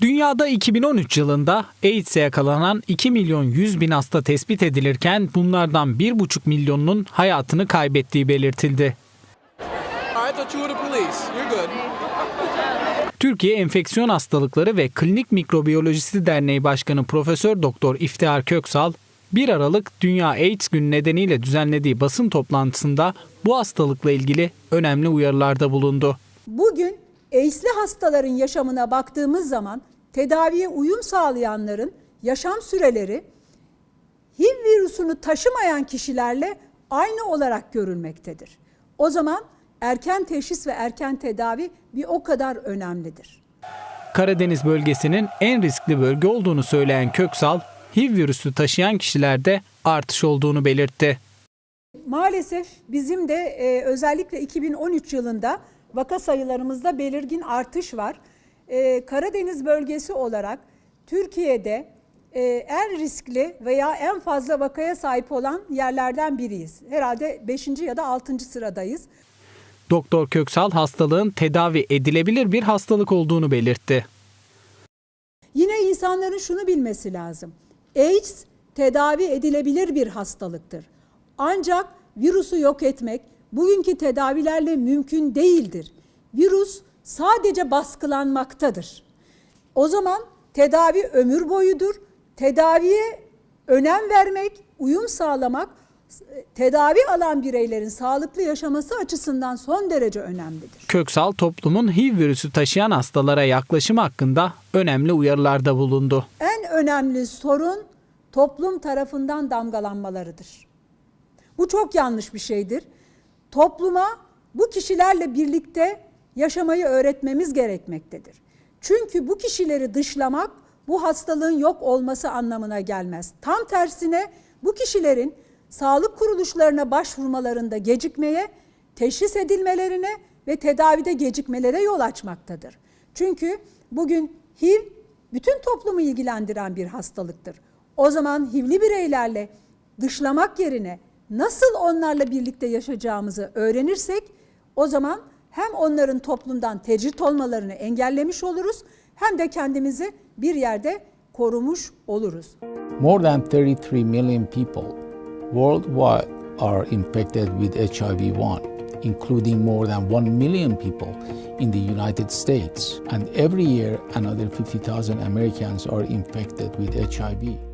Dünyada 2013 yılında AIDS'e yakalanan 2 milyon 100 bin hasta tespit edilirken bunlardan 1,5 milyonunun hayatını kaybettiği belirtildi. Türkiye Enfeksiyon Hastalıkları ve Klinik Mikrobiyolojisi Derneği Başkanı Profesör Doktor İftihar Köksal, 1 Aralık Dünya AIDS Günü nedeniyle düzenlediği basın toplantısında bu hastalıkla ilgili önemli uyarılarda bulundu. Bugün AIDS'li hastaların yaşamına baktığımız zaman tedaviye uyum sağlayanların yaşam süreleri HIV virüsünü taşımayan kişilerle aynı olarak görülmektedir. O zaman erken teşhis ve erken tedavi bir o kadar önemlidir. Karadeniz bölgesinin en riskli bölge olduğunu söyleyen Köksal, HIV virüsü taşıyan kişilerde artış olduğunu belirtti. Maalesef bizim de e, özellikle 2013 yılında vaka sayılarımızda belirgin artış var. E, Karadeniz bölgesi olarak Türkiye'de e, en riskli veya en fazla vakaya sahip olan yerlerden biriyiz. Herhalde 5. ya da 6. sıradayız. Doktor Köksal hastalığın tedavi edilebilir bir hastalık olduğunu belirtti. Yine insanların şunu bilmesi lazım. AIDS tedavi edilebilir bir hastalıktır. Ancak virüsü yok etmek bugünkü tedavilerle mümkün değildir. Virüs sadece baskılanmaktadır. O zaman tedavi ömür boyudur. Tedaviye önem vermek, uyum sağlamak tedavi alan bireylerin sağlıklı yaşaması açısından son derece önemlidir. Köksal toplumun HIV virüsü taşıyan hastalara yaklaşımı hakkında önemli uyarılarda bulundu. En önemli sorun toplum tarafından damgalanmalarıdır. Bu çok yanlış bir şeydir. Topluma bu kişilerle birlikte yaşamayı öğretmemiz gerekmektedir. Çünkü bu kişileri dışlamak bu hastalığın yok olması anlamına gelmez. Tam tersine bu kişilerin sağlık kuruluşlarına başvurmalarında gecikmeye, teşhis edilmelerine ve tedavide gecikmelere yol açmaktadır. Çünkü bugün HIV bütün toplumu ilgilendiren bir hastalıktır. O zaman HIV'li bireylerle dışlamak yerine nasıl onlarla birlikte yaşayacağımızı öğrenirsek o zaman hem onların toplumdan tecrit olmalarını engellemiş oluruz hem de kendimizi bir yerde korumuş oluruz. More than 33 million people worldwide are infected with HIV-1, including more than 1 million people in the United States. And every year, another 50,000 Americans are infected with HIV.